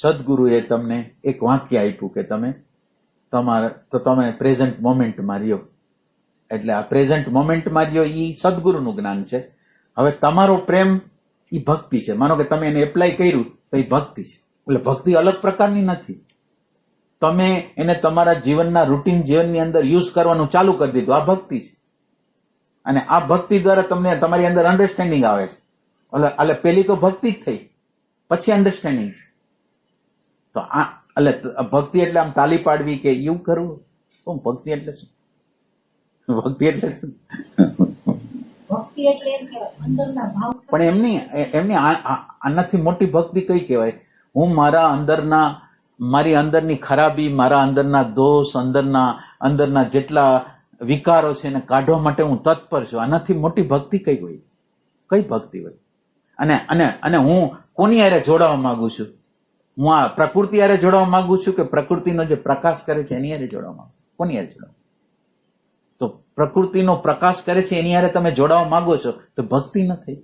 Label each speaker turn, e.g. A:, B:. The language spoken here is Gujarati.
A: સદગુરુએ તમને એક વાક્ય આપ્યું કે તમે તમારા, તો તમે પ્રેઝન્ટ મોમેન્ટમાં રહ્યો. એટલે આ પ્રેઝન્ટ મોમેન્ટમાં રહ્યો એ સદગુરુનું જ્ઞાન છે. હવે તમારો પ્રેમ એ ભક્તિ છે. માનો કે તમે એને એપ્લાય કર્યું તો એ ભક્તિ છે. એટલે ભક્તિ અલગ પ્રકારની નથી. તમે એને તમારા જીવનના રૂટીન જીવનની અંદર યુઝ કરવાનું ચાલુ કરી દીધું. આ ભક્તિ છે. અને આ ભક્તિ દ્વારા તમને તમારી અંદર અન્ડરસ્ટેન્ડિંગ આવે છે. એટલે એટલે પેલી તો ભક્તિ જ થઈ. પછી અન્ડરસ્ટેન્ડિંગ છે. તો આ એટલે ભક્તિ એટલે આમ તાલી પાડવી કે એવું કરવું? શું ભક્તિ એટલે શું? ભક્તિ એટલે શું? પણ એમની એમની આનાથી મોટી ભક્તિ કઈ કહેવાય? હું મારા અંદરના મારી અંદરની ખરાબી મારા અંદરના દોષ અંદરના અંદરના જેટલા વિકારો છે એને કાઢવા માટે હું તત્પર છું. આનાથી મોટી ભક્તિ કઈ હોય? કઈ ભક્તિ હોય? અને અને અને હું કોની હારે જોડાવા માંગુ છું? હું આ પ્રકૃતિ હારે જોડાવા માંગુ છું કે પ્રકૃતિનો જે પ્રકાશ કરે છે, એની હારે જોડવા માંગુ કોની હારે જોડવા તો પ્રકૃતિનો પ્રકાશ કરે છે, એની હારે તમે જોડાવા માંગો છો, તો ભક્તિ ન થઈ.